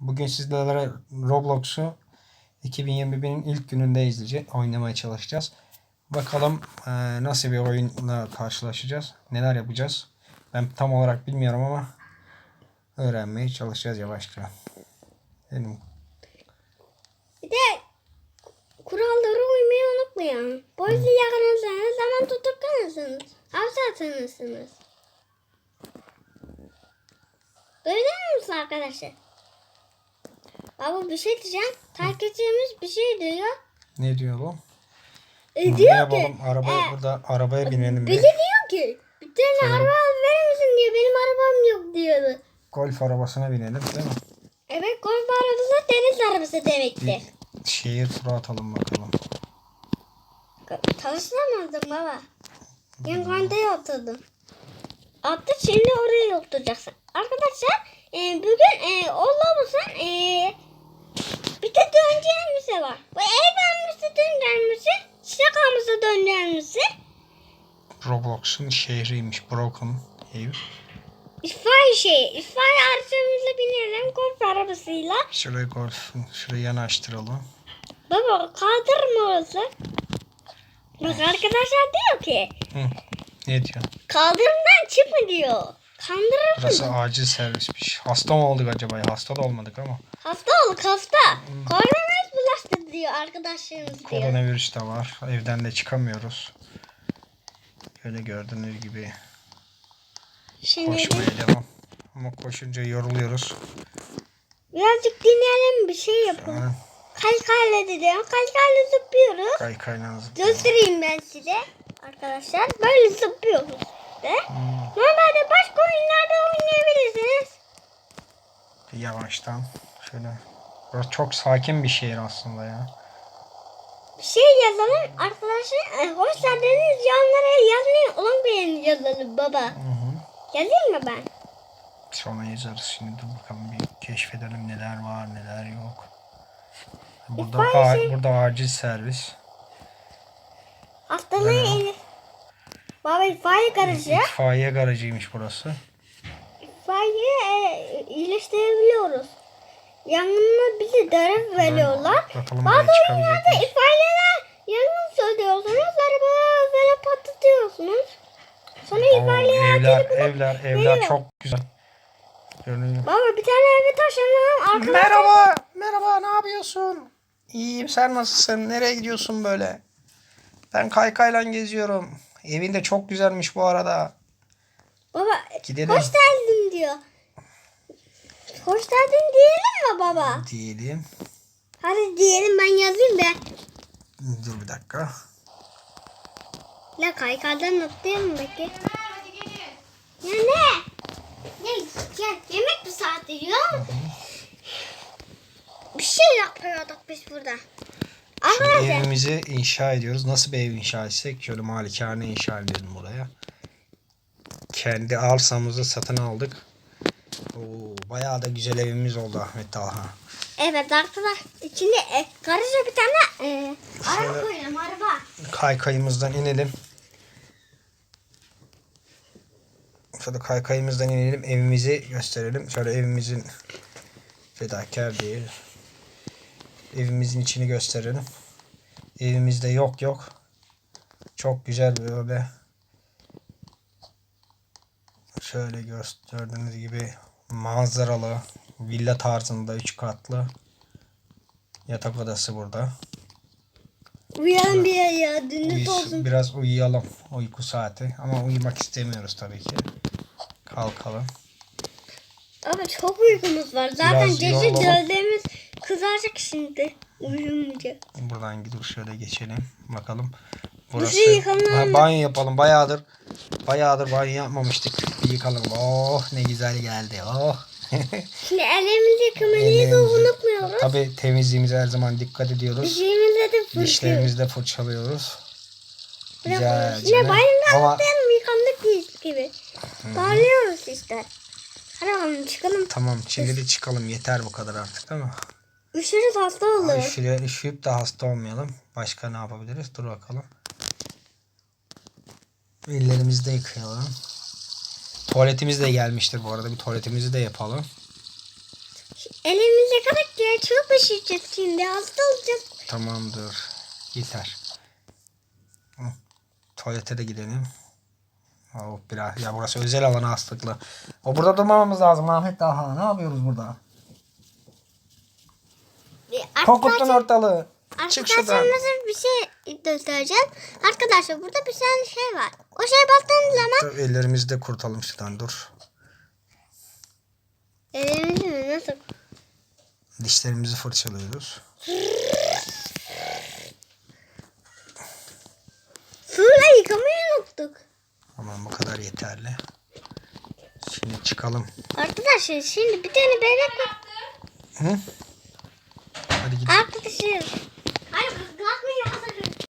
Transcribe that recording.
Bugün sizlere Roblox'u 2021'in ilk gününde izleyeceğiz. Oynamaya çalışacağız. Bakalım e, nasıl bir oyunla karşılaşacağız. Neler yapacağız. Ben tam olarak bilmiyorum ama öğrenmeye çalışacağız yavaşça. Benim Bir de kurallara uymayı unutmayın. Polisi yakalanırsanız zaman tutuklanırsınız. Hapse atılırsınız. Duydunuz arkadaşlar? Baba bir şey diyeceğim. Takipçimiz bir şey diyor. ne diyor bu? E, Ne diyor ki. yapalım? Arabaya e, burada arabaya binelim bir. diyor ki. Bir tane araba verir misin diyor. Benim arabam yok diyordu. Golf arabasına binelim değil mi? Evet golf arabası deniz arabası demekti. Bir şehir turu atalım bakalım. Çalıştıramadım baba. Ben kantaya oturdum. Attı şimdi oraya oturacaksın. Arkadaşlar e, bugün e, olmamışsın e, bir de döneceğimiz var. Bu ev almışı döneceğimizi, çiçek almışı döneceğimizi, Roblox'un şehriymiş. Broken ev. itfaiye şey, itfaiye aracımıza binelim golf arabasıyla. Şurayı golf, şurayı yanaştıralım. Baba kaldırma orası. Bak arkadaşlar diyor ki Hı. Ne diyor? kaldırımdan çıkma diyor. Kandırır Burası acil servismiş. Hasta mı olduk acaba? ya? Hasta da olmadık ama. Hasta olduk hasta. Koronavirüs bulaştı diyor arkadaşlarımız diyor. Koronavirüs de var. Evden de çıkamıyoruz. Böyle gördüğünüz gibi Şimdi koşmaya devam. Ama koşunca yoruluyoruz. birazcık dinleyelim bir şey yapalım. Ha, Kaykayla dedim. Kaykayla zıplıyoruz. Kaykayla Göstereyim ben size arkadaşlar. Böyle zıplıyoruz Hmm. Normalde başka oyunlarda oynayabilirsiniz. Yavaştan şöyle. Burası çok sakin bir şehir aslında ya. Bir şey yazalım arkadaşlar. e, Hoş geldiniz yanlara yazmayı unutmayın yazalım baba. Hı hı. Yazayım mı ben? Sonra yazarız şimdi dur bakalım bir keşfedelim neler var neler yok. Burada İtfaiye a- burada acil servis. Haftanın en... Baba itfaiye garajı. İtfaiye garajıymış burası. İtfaiye e, iyileştirebiliyoruz. Yangında bize görev veriyorlar. Bakalım Bazı oyunlarda itfaiyeler yangın söylüyorsunuz. Araba böyle patlatıyorsunuz. Sonra Oo, itfaiyeler evler, gelip- evler, evler veriyor. çok güzel. Görünüyor. Baba bir tane eve taşınalım. Arkadaşlar Merhaba, merhaba, ne yapıyorsun? İyiyim, sen nasılsın? Nereye gidiyorsun böyle? Ben kaykayla geziyorum. Evin de çok güzelmiş bu arada. Baba Gidelim. hoş geldin diyor. Hoş geldin diyelim mi baba? Diyelim. Hadi diyelim ben yazayım da. Dur bir dakika. La kaykardan atlayalım belki. Ya ne? Ne? Ya yemek mi saati diyor? Bir şey yapıyorduk biz burada. Şimdi Arkadaşlar evimizi inşa ediyoruz. Nasıl bir ev inşa etsek? Şöyle malikane inşa edelim buraya. Kendi arsamızı satın aldık. Oo, bayağı da güzel evimiz oldu Ahmet Talha. evet arkadaşlar içinde e, garaja bir tane e, araba koyalım araba. Kaykayımızdan inelim. Şöyle kaykayımızdan inelim. Evimizi gösterelim. Şöyle evimizin fedakar değil. Evimizin içini gösterelim. Evimizde yok yok. Çok güzel böyle. Şöyle gördüğünüz gibi manzaralı villa tarzında üç katlı yatak odası burada. Uyan bir ya, dünüz olsun. biraz uyuyalım uyku saati ama uyumak istemiyoruz tabii ki. Kalkalım. Ama çok uykumuz var. Zaten Biraz gece yorulalım. gözlerimiz kızaracak şimdi. Uyumayacak. Buradan gidip şöyle geçelim. Bakalım. Duşu yıkanalım Ha, mı? banyo yapalım. Bayağıdır bayağıdır banyo yapmamıştık. Bir yıkalım. Oh ne güzel geldi. Oh. Şimdi ellerimizi yıkamayı da unutmuyoruz. Tabii temizliğimize her zaman dikkat ediyoruz. Dişlerimizi de fırçalıyoruz. Dişlerimizi de fırçalıyoruz. Güzelce. Yine bayramda Ama yıkandık biz gibi. Parlıyoruz işte. Hadi bakalım çıkalım. tamam şimdi de çıkalım. Yeter bu kadar artık değil mi? Üşürüz hasta olur. Üşüye, üşüyüp de hasta olmayalım. Başka ne yapabiliriz? Dur bakalım. Ellerimizi de yıkayalım. Tuvaletimiz de gelmiştir bu arada. Bir tuvaletimizi de yapalım. Elimize kadar diye çok üşüyeceğiz şimdi. Hasta olacağız. Tamamdır. Yeter. Hı. Tuvalete de gidelim. Oh, biraz. Ya burası özel alan hastalıklı. O burada durmamamız lazım Ahmet daha. Ne yapıyoruz burada? Kokuttun arkadaşlar- ortalığı. Çık şuradan. Arkadaşlarımıza bir şey göstereceğim. Arkadaşlar burada bir tane şey var. O şey baktığınız zaman Dur, ellerimizi de kurtalım şuradan dur. elimizi mi nasıl? Dişlerimizi fırçalıyoruz. Suyla yıkamayı unuttuk. Aman bu kadar yeterli. Şimdi çıkalım. Arkadaşlar şimdi bir tane bebek var. Hı? Hadi gidelim. Arkadaşlar